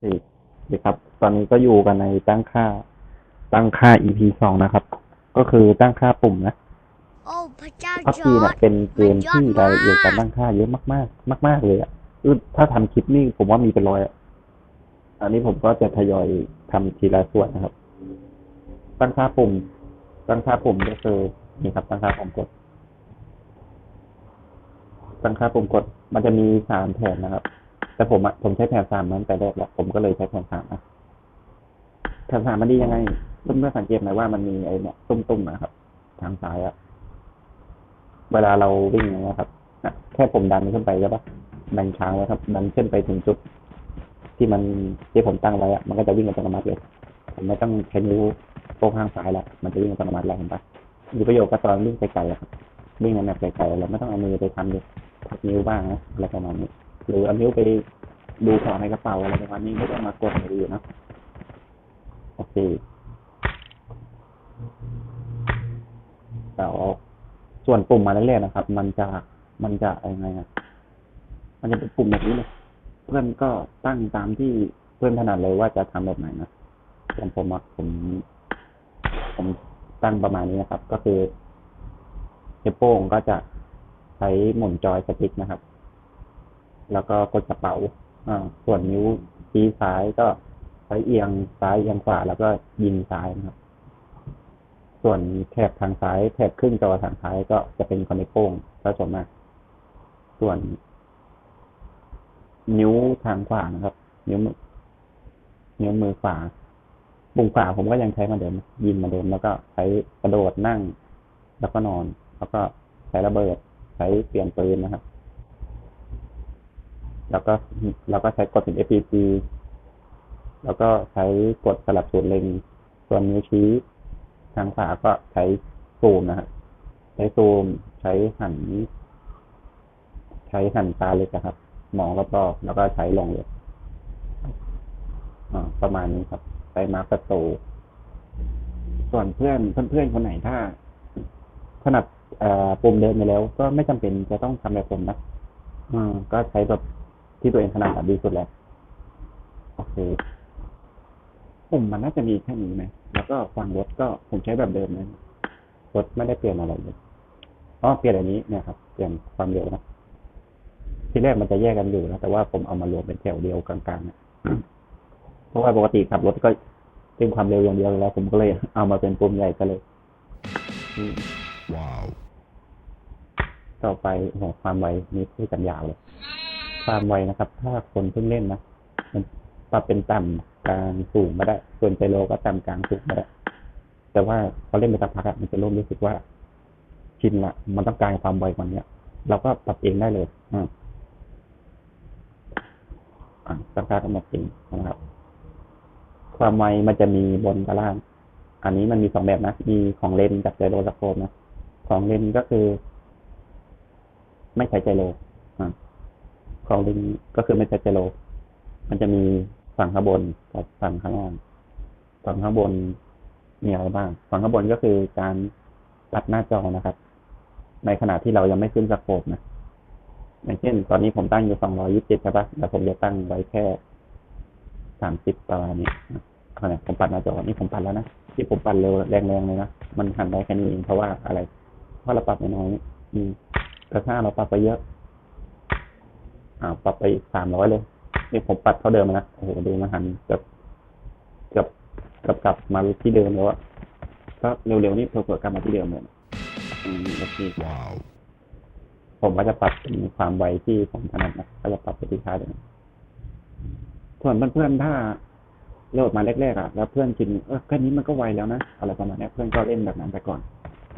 สวัสดีครับ ตอนนี้ก็อยู่กันในตั้งค่า ตั้งค่า EP สองนะครับ ก็คือตั้งค่าปุ่มนะโอ้พระเจ้าพับจจีอเนี่ยร์ด เป็นเกมที่มันยอดมากรายละเอียดการตั้งค่าเยอะมากๆ มาก ๆ เลยอะคือถ้าทำคลิปนี่ผมว่ามีเป็นร้อยอะอันนี้ผมก็จะทยอยทำทีละส่วนนะครับ ตั้งค่าปุ่ม ตั้งค่าปุ่มก็คือนี่ครับ ตั้งค่าปุ่มกด ตั้งค่าปุ่มกด มันจะมีสามแผนนะครับ แต่ผมอะผมใช้แผนสามมาตั้งแต่แรกแล้วผมก็เลยใช้แผนสามนะแผนสามมันดียังไงเพื่อนๆสังเกตไหมว่ามันมีไอ้เนี่ยตุ้มๆนะครับ ทางซ้ายอะเวลาเราวิ่งอย่างเงี้ยครับนะแค่ผมดันขึ้นไปใช่ปะดันค้างไว้ครับ ดันขึ้นไปถึงจุด ที่มันที่ผมตั้งไว้อะมันก็จะวิ่งอัตโนมัติเลยผมไม่ต้องใช้นิ้วโป้งข้างซ้ายแล้วมันจะวิ่งอัตโนมัติแล้วเห็นปะมีประโยชน์ก็ตอนวิ่งไกลๆอะครับวิ่งในแมปไกลๆเราไม่ต้องเอามือไปทำเลยพักนิ้วบ้างนะอะไรประมาณนี้ หรือเอานิ้วไปดูของในกระเป๋าอะไรประมาณนี้ไม่ต้องมากดอะไรอยู่นะโอเคแล้วส่วนปุ่มมาเรื่อยๆนะครับ มันจะมันจะยังไงอะมันจะเป็นปุ่มแบบนี้เลยเพื่อนก็ตั้งตามที่เพื่อนถนัดเลยว่าจะทำแบบไหนนะอย่างผมผมผมตั้งประมาณนี้นะครับ ก็คือนิ้วโป้งก็จะใช้หมุนจอยสติ๊กนะครับ แล้วก็กดกระเป๋าอ่าส่วนนิ้วชี้ซ้ายก็ใช้เอียงซ้ายเอียงขวาแล้วก็ยิงซ้ายนะครับ ส่วนแถบทางซ้ายแถบครึ่งจอทางซ้ายก็จะเป็นคอนนิ้วโป้งซะส่วนมากส่วน นิ้วทางขวานะครับ นิ้วมือนิ้วมือขวาปุ่มขวาผมก็ยังใช้มาเดิม ยิงมาเดิมแล้วก็ใช้กระโดดนั่ง แล้วก็นอน แล้วก็ใช้ระเบิด ใช้เปลี่ยนปืนนะครับ แล้วก็แล้วก็ใช้กดถึง FPG แล้วก็ใช้กดสลับศูนย์เล็งส่วนนิ้วชี้ทางขวาก็ใช้ซูมนะครับใช้ซูม ใช้หัน ใช้หันตาเล็กอะครับ มองรอบๆแล้วก็ใช้ลงเลยประมาณนี้ครับใช้มากประตูส่วนเพื่อนเพื่อนๆคนไหนถ้าถนัดปุ่มเดินไปแล้ว ก็ไม่จำเป็นจะต้องทำแบบผมนะอืมก็ใช้แบบ ที่ตัวเองถนัดอะดีสุดแล้ว โอเคปุ่มมันน่าจะมีแค่นี้ไหมแล้วก็ฝั่งรถก็ผมใช้แบบเดิมนะรถไม่ได้เปลี่ยนอะไรเลยอ๋อเปลี่ยนอันนี้เนี่ยครับ เปลี่ยนความเร็วนะที่แรกมันจะแยกกันอยู่นะแต่ว่าผมเอามารวมเป็นแถวเดียวกลางๆนะเพราะว่าปกติขับรถก็เป็นความเร็วอย่างเดียวอยู่แล้ว ผมก็เลยเอามาเป็นปุ่มใหญ่กันเลยอืม Wow. ต่อไปโอ้โหความไวนี่พูดกันยาวเลย ความไวนะครับ ถ้าคนเพิ่งเล่นนะมันปรับเป็นต่ำกลางสูงมาได้ ส่วนไจโลก็ต่ำกลางสูงมาได้ แต่ว่าพอเล่นไปสักพักอะมันจะเริ่มรู้สึกว่าชินละมันต้องการความไวกว่านี้เราก็ปรับเองได้เลยอ่าอ่าตั้งค่ากำหนดเองนะครับ ความไวมันจะมีบนกับล่าง อันนี้มันมีสองแบบนะ มีของเล่นกับไจโรสโคปนะ ของเล่นก็คือ ไม่ใช้ไจโรอ่า ของเลนส์ก็คือไม่ใช้ไจโรมันจะมีฝั่งข้างบนกับฝั่งข้างล่าง ฝั่งข้างบนมีอะไรบ้าง ฝั่งข้างบนก็คือการตัดหน้าจอนะครับ ในขณะที่เรายังไม่ขึ้นสโคปนะอย่างเช่น ตอนนี้ผมตั้งอยู่227ใช่ปะแต่ผมจะตั้งไว้แค่30ประมาณนี้นะนี่ผมปัดหน้าจอนี่ผมปัดแล้วนะ ที่ผมปัดเร็วแรงๆเลยนะ มันหันได้แค่นี้เองเพราะว่าอะไร เพราะเราปรับน้อยๆอืมแต่ถ้าเราปรับไปเยอะ อ่าปรับไปสามร้อยเลยนี่ผมปัดเท่าเดิมนะโอ้โหดูมันหันเกือบเกือบเกือบกลับมาที่เดิมแล้วอะก็เร็วๆนี่เผื่อๆกลับมาที่เดิมเลยอืมโอเค Wow. ผมก็จะปรับเป็นความไวที่ผมถนัดนะก็จะปรับไปที่ค่าเดิมส่วนเพื่อนๆถ้าโหลดมาแรกๆอะแล้วเพื่อนคิดเออแค่นี้มันก็ไวแล้วนะอะไรประมาณเนี้ยเพื่อนก็เล่นแบบนั้นไปก่อน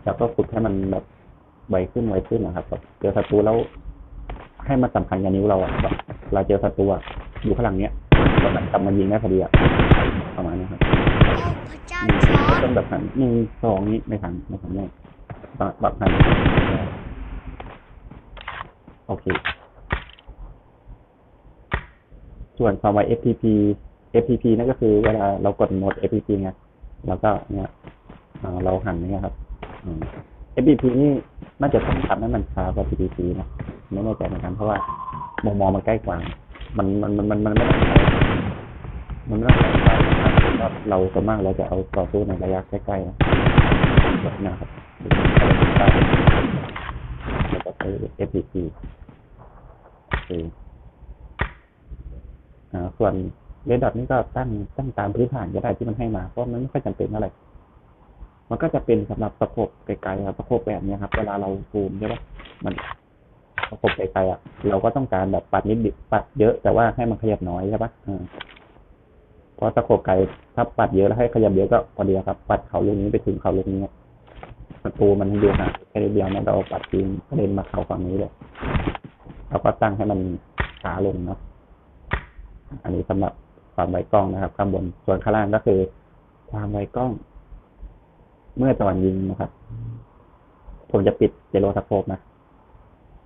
แล้วก็ฝึกให้มันแบบไวขึ้นไวขึ้นนะครับแบบเจอศัตรูแล้ว ให้มันสำคัญกับนิ้วเราอะแบบเราเจอศัตรูอะอยู่ข้างหลังเนี้ยเราแบบกลับมายิงได้พอดีอะประมาณนี้ครับโอ้พระเจ้าจอร์ดต้องแบบหันหนึ่งสองนี้ไม่ทันไม่ทันแน่แบบแบบหันโอเค ส่วนความไว FTP FTP นั่นก็คือ เวลาเรากดโหมด FTP ไงแล้วก็เนี่ยอ่าเราหันอย่างเงี้ยครับ อืม FTP นี่น่าจะต้องทำให้มันช้ากว่า PTP นะไม่แน่ใจเหมือนกันเพราะว่ามุมมองมันใกล้กว่า มันมันมันมันมันไม่ได้ใช้เราส่วนมากเราจะเอาต่อสู้ในระยะใกล้ๆนะแบบนะครับแล้วก็ใช้ FPP โอเคอ่าส่วนเรดดอทนี่ก็ตั้งตั้งตามพื้นฐานก็ได้ที่มันให้มาเพราะมันไม่ค่อยจำเป็นเท่าไร มันก็จะเป็นสำหรับประกบไกลๆครับประกบแบบนี้ครับ เวลาเราซูมใช่ปะมันประกบไกลๆอะ เราก็ต้องการแบบปัดนิดปัดเยอะแต่ว่าให้มันขยับน้อยใช่ปะเพราะตะโขบไกลถ้าปัดเยอะแล้วให้ขยับเยอะก็พอดีครับ ปัดเขาลูกนี้ไปถึงเขาลูกนี้ประตูมันอยู่ห่างแค่เดียวนะเราปัดทีมกระเด็นมาเขาฝั่งนี้เลยเราก็ตั้งให้มันช้าลงเนาะอันนี้สำหรับความไวกล้องนะครับ ข้างบนส่วนข้างล่างก็คือ ความไวกล้อง เมื่อตอนยิงนะครับ ผมจะปิดเจโรสโคปนะ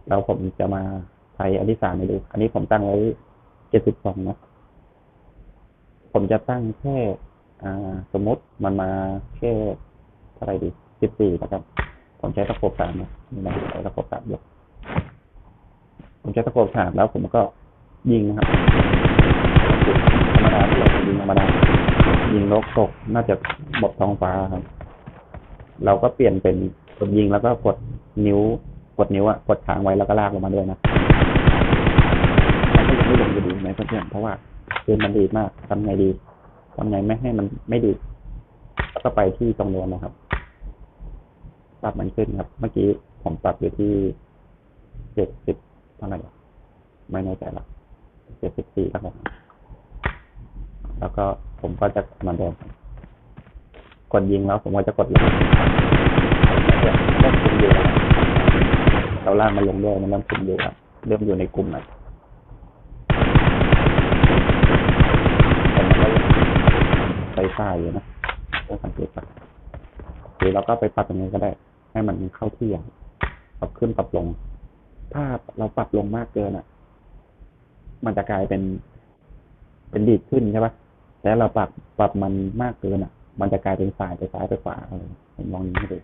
แล้วผมจะมาใช้อันที่สามให้ดู อันนี้ผมตั้งไว้เจ็ดสิบสองนะ ผมจะตั้งแค่อ่าสมมติมันมาแค่เท่าไรดีสิบสี่นะครับ ผมใช้ตะโขบสามนะนี่นะใช้ตะโขบสามยกผมใช้ตะโขบสามแล้วผมก็ยิงนะครับธรรมดาที่เรายิงธรรมดายิงนกตกน่าจะบดท้องฟ้าครับ เราก็เปลี่ยนเป็นกดยิงแล้วก็กดนิ้วกดนิ้วอะกดค้างไว้แล้วก็ลากลงมาด้วยนะมันก็ยังไม่ลงอยู่ดีไหมเพื่อนๆเพราะว่าคืนมันดีมากทำไงดีทำไงไม่ให้มันไม่ดีแล้วก็ไปที่ตรงโน้นนะครับปรับมันขึ้นครับ เมื่อกี้ผมปรับอยู่ที่เจ็ดสิบเท่าไหร่ไม่แน่ใจละเจ็ดสิบสี่แล้วกันแล้วก็ผมก็จะมาเดิม กดยิงแล้วผมก็จะกดลงเริ่มคุมอยู่แล้วเราล่างมันลงด้วยมันเริ่มคุมอยู่แล้วเริ่มอยู่ในกลุ่มแล้วแต่มันก็ยังไฟฟ้าอยู่นะต้องสังเกตปะหรือเราก็ไปปรับตรงนี้ก็ได้ ให้มันเข้าที่อะปรับขึ้นปรับลง ถ้าเราปรับลงมากเกินอะ มันจะกลายเป็นเป็นดีดขึ้นใช่ปะแต่เราปรับปรับมันมากเกินอะ มันจะกลายเป็นสายไปซ้ายไปขวาเออผมลองนี้ให้ดู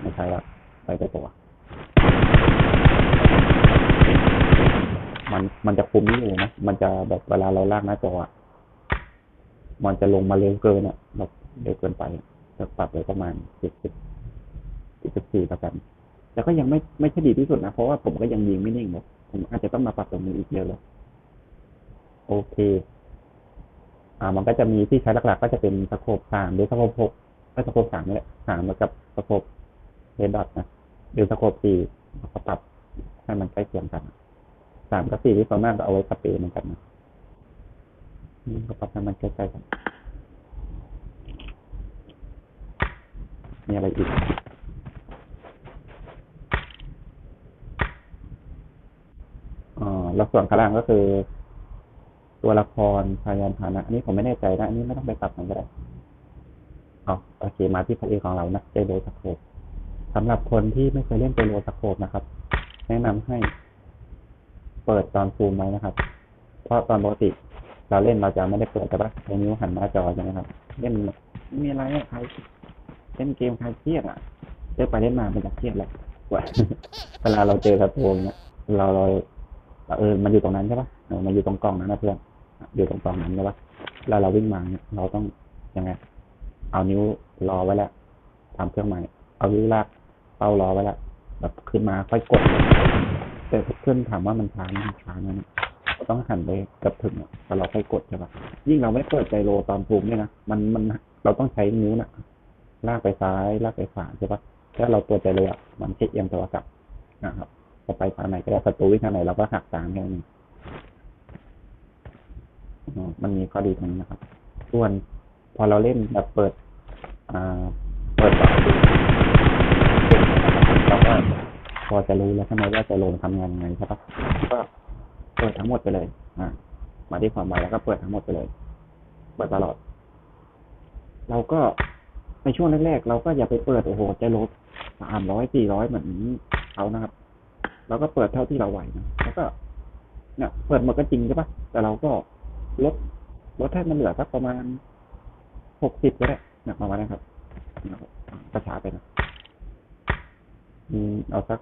ไม่ใช่ละไปไปตัว มันมันจะคุมนี่อยู่นะ มันจะแบบเวลาเราลากหน้าจออะมันจะลงมาเร็วเกินอะแบบเร็วเกินไปจะปรับเลยประมาณสิบสิบสิบสี่แล้วกันแล้วก็ยังไม่ไม่ใช่ดีที่สุดนะ เพราะว่าผมก็ยังยิงไม่นิ่งเลยผมอาจจะต้องมาปรับตรงนี้อีกเยอะเลย โอเค อ่า มันก็จะมีที่ใช้หลักๆ ก็จะเป็นสโคปสามหรือสโคปหกก็สโคปสามนี่แหละสามแล้วกับสโคปเรดดอทนะหรือสโคปสี่ก็ปรับให้มันใกล้เคียงกันสามกับสี่ที่ส่วนมากก็เอาไว้สเปรย์เหมือนกันนะนี่ก็ปรับให้มันใกล้ๆกันมีอะไรอีกอ่าแล้วส่วนข้างล่างก็คือ ตัวละครพยานฐานะอันนี้ผมไม่แน่ใจนะ อันนี้ไม่ต้องไปปรับมันก็ได้เอาโอเค มาที่พระเอกของเรานะเจโรสโคปสำหรับคนที่ไม่เคยเล่นเจโรสโคปนะครับ แนะนำให้เปิดตอนซูมไว้นะครับ เพราะตอนปกติเราเล่นเราจะไม่ได้เปิดแต่ว่าใช้นิ้วหันหน้าจอใช่ไหมครับ เล่นไม่มีอะไรใครเล่นเกมใครเครียดอะเล่นไปเล่นมามันจะเครียดแหละเวลาเราเจอศัตรูอย่างเงี้ยเราเราเออ มันอยู่ตรงนั้นใช่ปะมันอยู่ตรงกล่องนั้นนะเพื่อน อยู่ตรงกล่งนั้นใช่ปะแล้วเราวิ่งมาเนี่ยเราต้องยังไง เอานิ้วรอไว้แล้วทำเครื่องหมายเอานิ้วลากเป้ารอไว้แล้วแบบขึ้นมาค่อยกด แต่เพื่อนถามว่ามันช้าไหมมันช้านะเราต้องหันไปกับถึงอะแต่เราค่อยกดใช่ปะยิ่งเราไม่เปิดไจโรตอนซูมเนี่ยนะมันมันเราต้องใช้นิ้วนะลากไปซ้ายลากไปขวาใช่ปะถ้าเราตัวไจโรอะมันแค่เอียงโทรศัพท์นะครับจะไปทางไหนก็ได้ประตูวิ่งทางไหนเราก็หักตามแค่นี้ มันมีข้อดีตรงนี้นะครับ ส่วนพอเราเล่นแบบเปิดอ่าเปิดต่อดเราก็พอจะรู้แล้วใช่ไหมว่าจะลงทำงานยังไงใช่ปะก็เปิดทั้งหมดไปเลย อ่า มาที่ความไวแล้วก็เปิดทั้งหมดไปเลย เปิดตลอด เราก็ในช่วงแรกๆเราก็อย่าไปเปิดโอ้โหใจลดสามร้อยสี่ร้อยเหมือนเขานะครับเราก็เปิดเท่าที่เราไหวนะแล้วก็เนี่ยเปิดหมดก็จริงใช่ปะแต่เราก็ ลดลดให้มันเหลือสักประมาณหกสิบก็ได้นี่ยประมาณนั้นครับนะครับกระชาไปนะอืมเอาสัก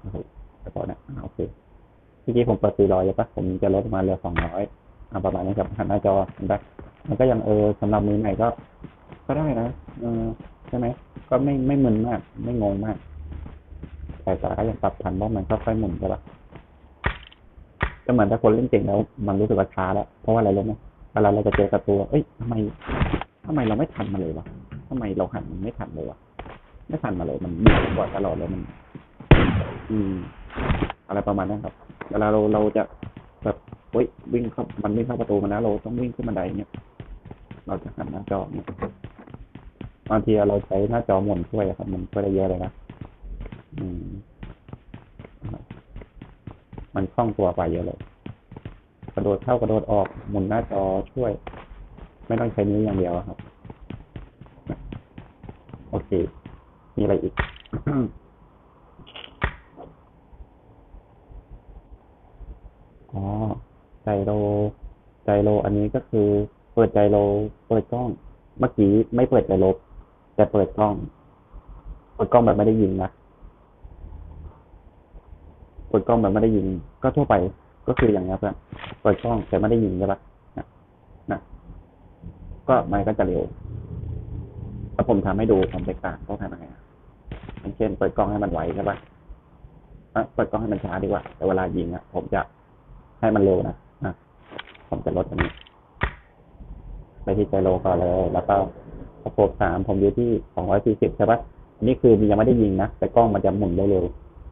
โอ้โหแต่พอเนี่ยโอเคเมื่อกี้ผมเปิดสี่ร้อยใช่ปะผมจะลดมาเหลือสองร้อยอ่าประมาณนี้ครับหันหน้าจอเห็นปะมันก็ยังเออสำหรับมือใหม่ก็ ก็ได้นะเออใช่ไหมก็ไม่ไม่มึนมาก ไม่งงมากสายตาก็ยังปรับทันเพราะมันค่อยๆหมุนใช่ปะ ก็เหมือนถ้าคนเล่นเก่งแล้ว มันรู้สึกว่าช้าแล้ว เพราะว่าอะไรรู้ไหมเวลาเราจะเจอศัตรูเอ้ยทำไมทำไมเราไม่ทันมาเลยวะทำไมเราหันมันไม่ทันเลยวะไม่ทันมาเลย มันดีกว่าตลอดเลยมัน อืม อะไรประมาณนั้นครับ เวลาเราเราจะแบบเฮ้ยวิ่งเข้ามันวิ่งเข้าประตูมาแล้วเราต้องวิ่งขึ้นบันไดเนี่ยเราจะหันหน้าจอเนี่ยบางทีเราใช้หน้าจอหมุนช่วยอะครับ มันช่วยได้เยอะเลยนะอืม มันคล่องตัวกว่าเยอะเลย กระโดดเข้ากระโดดออกหมุนหน้าจอช่วย ไม่ต้องใช้นิ้วอย่างเดียวครับ โอเค มีอะไรอีกอ๋อไจโรไจโร อันนี้ก็คือ เปิดไจโร เปิดกล้อง เมื่อกี้ไม่เปิดไจโรแต่เปิดกล้อง เปิดกล้องแบบไม่ได้ยิงนะ เปิดกล้องแบบไม่ได้ยิงก็ทั่วไปก็คืออย่างนี้ยเพื่อเปิดกล้องแต่ไม่ได้ยิงใช่ปะนะนะก็มันก็จะเร็วถ้าผมทำให้ดูความแตกต่างต้องทำยังไงอะอย่างเช่น เปิดกล้องให้มันไวใช่ปะอะเปิดกล้องให้มันช้าดีกว่า แต่เวลายิงอะ ผมจะให้มันเร็วนะอะผมจะลดอันนี้ ไปที่ไจโรก่อนเลย แล้วก็สโคปสามผมอยู่ที่สองร้อยสี่สิบใช่ปะอันนี้คือมันยังไม่ได้ยิงนะ แต่กล้องมันจะหมุนได้เร็ว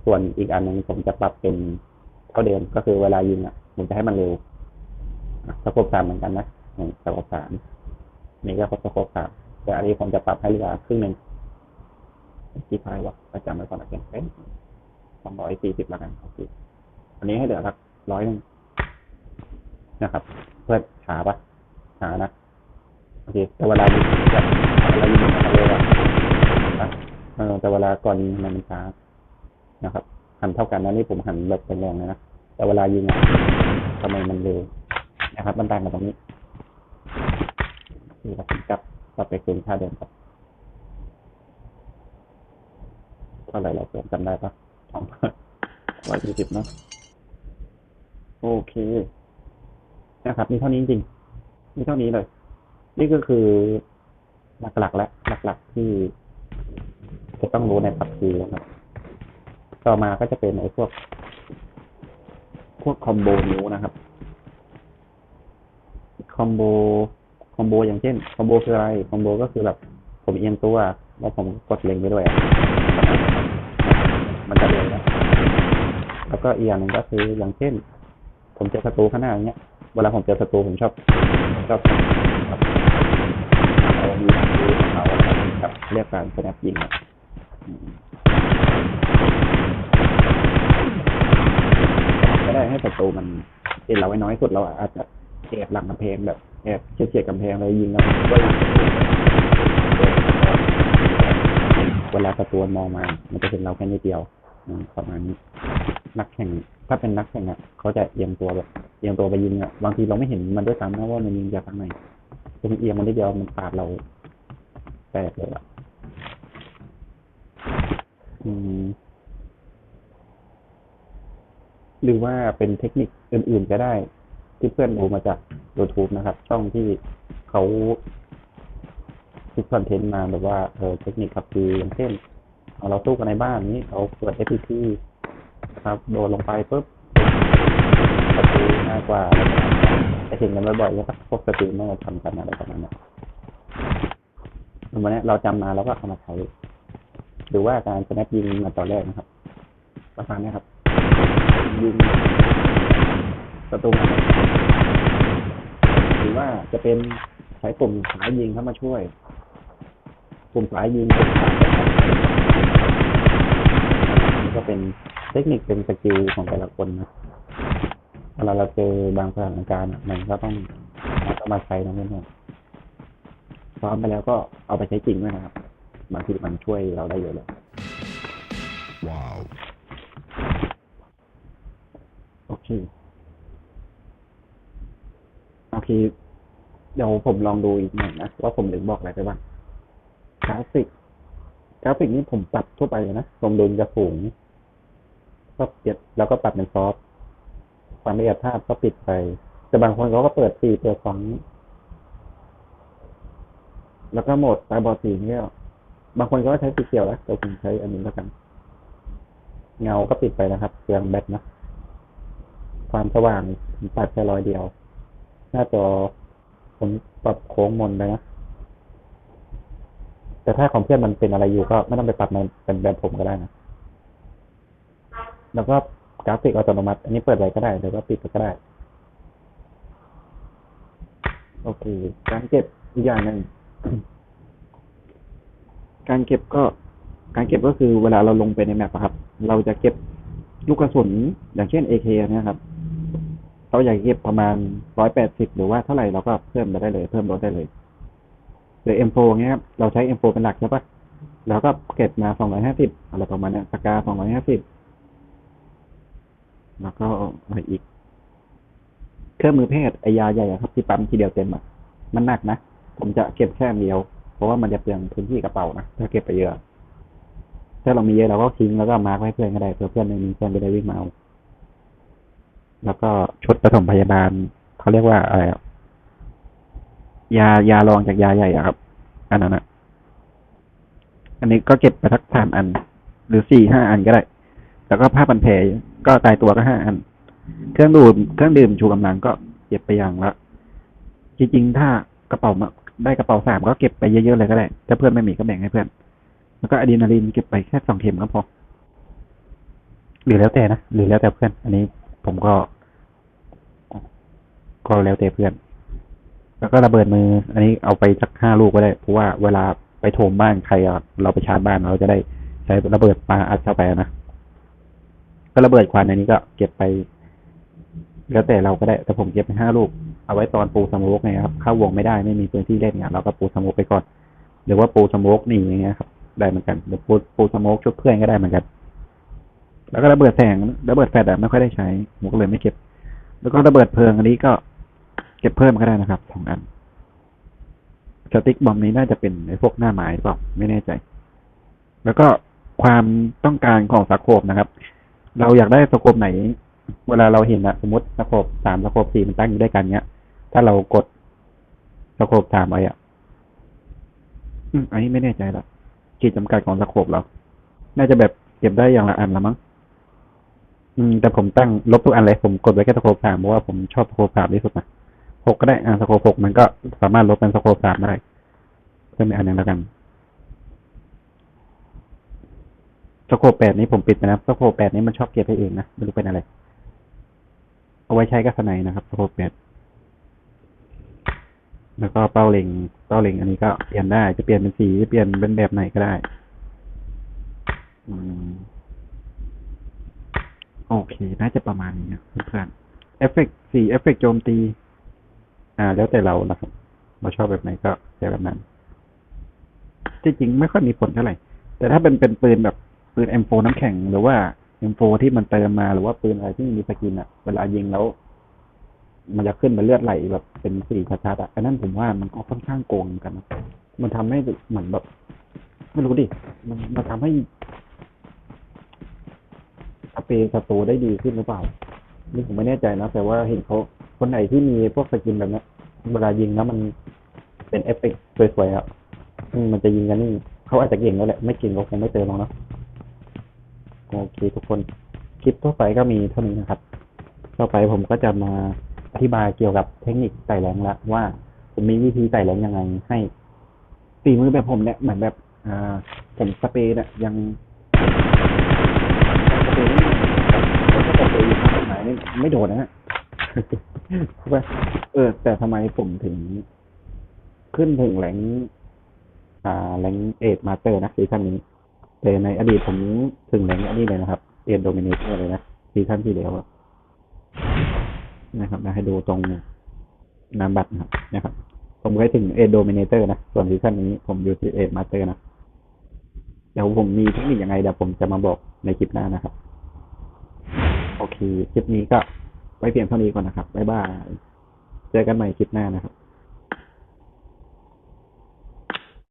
ส่วนอีกอันหนึ่งผมจะปรับเป็นเท่าเดิมก็คือเวลายิงอะผมจะให้มันเร็วสโคปสามเหมือนกันนะสโคปสามนี่ก็สโคปสามแต่อันนี้ผมจะปรับให้เหลือครึ่งหนึ่งกี่พายวะประจำไว้ก่อนนะเพื่อนเอ้ยสองร้อยสี่สิบแล้วกันโอเคอันนี้ให้เหลือสักร้อยหนึ่งนะครับ เพื่อช้าปะช้านะโอเคแต่เวลายิงแบบเวลายิงมันเร็วอะนะเออแต่เวลาก่อนยิงมันมันช้า นะครับ หันเท่ากันนะนี่ผมหันแบบแรงๆนะแต่เวลายิงอะทำไมมันเร็วนะครับ มันต่างกันตรงนี้นี่เราผมจับกลับไปคืนค่าเดิมครับเท่าไหร่เราเพิ่มจำได้ปะสองร้อยยี่สิบเนาะโอเค นะครับ มีเท่านี้จริง มีเท่านี้เลย นี่ก็คือหลักๆและหลักๆที่จะต้องรู้ในปับจีนครับ ต่อมาก็จะเป็นไอ้พวก พวกคอมโบนิ้วนะครับ คอมโบ คอมโบอย่างเช่น คอมโบคืออะไร คอมโบก็คือแบบ ผมเอียงตัว แล้วผมกดเล็งไปด้วย มันจะเร็วนะแล้วก็อีกอย่างหนึ่งก็คืออย่างเช่น ผมเจอศัตรูข้างหน้าอย่างเงี้ย เวลาผมเจอศัตรูผมชอบชอบเอามีทางดูเขาครับเรียกการสแนปยิงอะมก็ ได้ให้ศัตรูมันเห็นเราไว้น้อยสุดเราอาจจะแอบหลังกำแพงแบบแอบเฉียดกำแพงเลยยิงแล้วก็เวลาศัตรูมองมา มันจะเห็นเราแค่นิดเดียวประมาณนี้นักแข่ง ถ้าเป็นนักแข่งอะเขาจะเอียงตัวแบบเอียงตัวไปยิงอะบางทีเราไม่เห็นมันด้วยซ้ำนะว่ามันยิงจากทางไหนมันเอียงมันได้เดียวมันปาดเราแตกเลยอะอืม หรือว่าเป็นเทคนิคอื่นๆก็ได้ ที่เพื่อนดูมาจาก YouTube นะครับ ช่องที่เขาคิดคอนเทนต์มาแบบว่าเออเทคนิคขับคืออย่างเช่นเราสู้กันในบ้านนี้เขาเปิด FPT ครับ โดนลงไปปุ๊บประตูง่ายกว่าจะเห็นกันบ่อยๆแล้วก็พวกสตรีมเมอร์ทำกันอะไรประมาณนั้นวันนี้เราจำมาแล้วก็เอามาใช้หรือว่าการสแนปยิงมาตอนแรกนะครับ ประมาณนี้ครับ ยิงประตูหรือว่าจะเป็นใช้ปุ่มสายยิงเข้ามาช่วยปุ่มสายยิงก็เป็นเทคนิคเป็นสกิลของแต่ละคนนะเวลาเราเจอบางสถานการณ์มันก็ต้องเราต้องมาใช้นะเพื่อนๆซ้อมไปแล้วก็เอาไปใช้จริงด้วยนะครับ บางทีมันช่วยเราได้เยอะเลย Wow. โอ คโอเค เดี๋ยวผมลองดูอีกหน่อยนะ ว่าผมลืมบอกอะไรไปบ้างกราฟิกกราฟิกนี่ผมปรับทั่วไปเลยนะลมดุลจะสูงก็เปลี่ยนแล้วก็ปรับเป็นซอฟต์ความละเอียดภาพก็ปิดไป แต่บางคนเขาก็เปิดสีเปิดสองแล้วก็โหมดตาบอดสีนี่บางคนก็ใช้สีเขียวแล้วแต่ผมใช้อันนี้แล้วกัน เงาก็ปิดไปนะครับเปลืองแบตนะ ความสว่างผมตัดแค่ร้อยเดียว หน้าจอผมปรับโค้งมนไปนะ แต่ถ้าของเพื่อนมันเป็นอะไรอยู่ก็ไม่ต้องไปปรับมันเป็นแบบผมก็ได้นะ แล้วก็กราฟิกอัตโนมัติ อันนี้เปิดไว้ก็ได้หรือว่าปิดไว้ก็ได้ โอเค การเก็บอีกอย่างหนึ่งการเก็บก็ การเก็บก็คือเวลาเราลงไปในแมปครับ เราจะเก็บลูกกระสุนอย่างเช่น AK เนี่ยครับ เราอยากเก็บประมาณร้อยแปดสิบหรือว่าเท่าไหร่เราก็เพิ่มไปได้เลย เพิ่มลดได้เลยหรือ M4 เงี้ยครับเราใช้ M4 เป็นหลักใช่ปะแล้วก็เก็บมาสองร้อยห้าสิบอะไรประมาณนี้สกาสองร้อยห้าสิบแล้วก็อะไรอีก เครื่องมือแพทย์ไอยาใหญ่ครับที่ปั๊มทีเดียวเต็มอะมันหนักนะผมจะเก็บแค่เดียว เพราะว่ามันจะเปลืองพื้นที่กระเป๋านะถ้าเก็บไปเยอะ ถ้าเรามีเยอะเราก็ทิ้งแล้วก็มาร์กไว้เพื่อนก็ได้เพื่อเพื่อนไม่มีเพื่อนจะได้วิ่งมาเอา แล้วก็ชุดปฐมพยาบาลเขาเรียกว่าอะไรยายาลองจากยาใหญ่อะครับ อันนั้นอะอันนี้ก็เก็บไปทักสามอัน หรือสี่ห้าอันก็ได้ แล้วก็ผ้าพันแผลก็ตายตัวก็ห้าอัน เครื่องดื่มเครื่องดื่มชูกำลังก็เก็บไปอย่างละจริงๆถ้ากระเป๋ามาได้กระเป๋าสามก็เก็บไปเยอะๆเลยก็ได้ ถ้าเพื่อนไม่มีก็แบ่งให้เพื่อน แล้วก็อะดรีนาลีนเก็บไปแค่สองเข็มก็พอ หรือแล้วแต่นะ หรือแล้วแต่เพื่อน อันนี้ ผมก็ ก็แล้วแต่เพื่อน แล้วก็ระเบิดมือ อันนี้เอาไปสักห้าลูกก็ได้ เพราะว่าเวลาไปโถมบ้านใครเราไปชาร์จบ้านเราจะได้ใช้ระเบิดปาอัดเข้าไปนะ ก็ระเบิดควันอันนี้ก็เก็บไป แล้วแต่เราก็ได้ แต่ผมเก็บไปห้าลูก เอาไว้ตอนปูสโมกไงครับ เข้าวงไม่ได้ไม่มีพื้นที่เล่นเนี่ยเราก็ปูสโมกไปก่อน หรือว่าปูสโมกหนีอย่างเงี้ยครับ ได้เหมือนกัน หรือปูปูสโมกชุบเพื่อนก็ได้เหมือนกัน แล้วก็ระเบิดแสงระเบิดแฟลชอะไม่ค่อยได้ใช้ผมก็เลยไม่เก็บ แล้วก็ระเบิดเพลิงอันนี้ก็เก็บเพิ่มก็ได้นะครับสองอันสติ๊กบอมนี้น่าจะเป็นไอ้พวกหน้าไม้หรือเปล่าไม่แน่ใจ แล้วก็ความต้องการของสโคปนะครับ เราอยากได้สโคปไหน เวลาเราเห็นอะสมมติสโคปสามสโคปสี่มันตั้งอยู่ด้วยกันเนี้ย ถ้าเรากดสโคปสามไว้อะอืมอันนี้ไม่แน่ใจละขีดจำกัดของสโคปเรา น่าจะแบบเก็บได้อย่างละอันละมั้ง อืมแต่ผมตั้งลบทุกอันเลย ผมกดไว้แค่สโคปสามเพราะว่าผมชอบสโคปสามที่สุดนะหกก็ได้อ่าสโคปหกมันก็สามารถลบเป็นสโคปสามได้เพิ่มอีกอันหนึ่งแล้วกันสโคปแปดนี้ผมปิดไปนะสโคปแปดนี้มันชอบเก็บให้เองนะไม่รู้เป็นอะไร เอาไว้ใช้กับสไนนะครับสโคปแปดแล้วก็เป้าเล็งเป้าเล็งอันนี้ก็เปลี่ยนได้จะเปลี่ยนเป็นสีเปลี่ยนเป็นแบบไหนก็ได้ อืม โอเค น่าจะประมาณนี้นะเพื่อนเอฟเฟกสีเอฟเฟกโจมตี อ่า แล้วแต่เรานะครับเราชอบแบบไหนก็ใช้แบบนั้นที่จริงไม่ค่อยมีผลเท่าไหร่ แต่ถ้าเป็นเป็นปืนแบบปืน M4 น้ำแข็งหรือว่า M4 ที่มันเติมมาหรือว่าปืนอะไรที่มีสกินอะเวลายิงแล้ว มันจะขึ้นเป็นเลือดไหลแบบเป็นสีชัดๆอะอันนั้นผมว่ามันก็ค่อนข้างโกงกันนะมันทำให้เหมือนแบบ ไม่รู้ดิ มันมันทำให้ สเปรย์ศัตรูได้ดีขึ้นหรือเปล่า นี่ผมไม่แน่ใจนะ แต่ว่าเห็นเขาคนไหนที่มีพวกสกินแบบนี้เวลายิงแล้วมันเป็นเอฟเฟกต์สวยๆอะมันจะยิงกันนี่เขาอาจจะเก่งแล้วแหละ ไม่เก่งก็คงไม่เติมหรอกนะโอเคทุกคน คลิปทั่วไปก็มีเท่านี้นะครับ ต่อไปผมก็จะมาอธิบายเกี่ยวกับเทคนิคไต่แรงละว่าผมมีวิธีไต่แรงยังไงให้ตีมือแบบผมเนี่ยเหมือนแบบ อ่า ผมสเปรย์เนี่ยยัง สเปรย์นี่ผมก็สเปรย์อยู่ข้าง ไม่โดนนะฮะถูกปะเออ แต่ทำไมผมถึงขึ้นถึงแหลงอ่าแหลงเอ็ดมาเตอร์นะซีซั่นนี้แต่ในอดีตผมถึงแหลงอันนี้เลยนะครับเอ็ดโดมิเนเตอร์เลยนะซีซั่นที่แล้วนะครับนะให้ดูตรงนามบัตรนะครับนะครับ ผมเคยถึงเอ็ดโดมิเนเตอร์นะ ส่วนซีซั่นนี้ผมอยู่ที่เอ็ดมาเตอร์นะเดี๋ยวผมมีเทคนิคยังไงเดี๋ยวผมจะมาบอกในคลิปหน้านะครับ เค คลิปนี้ก็ไว้เพียงเท่านี้ก่อนนะครับ บ๊ายบาย เจอกันใหม่คลิปหน้านะครับ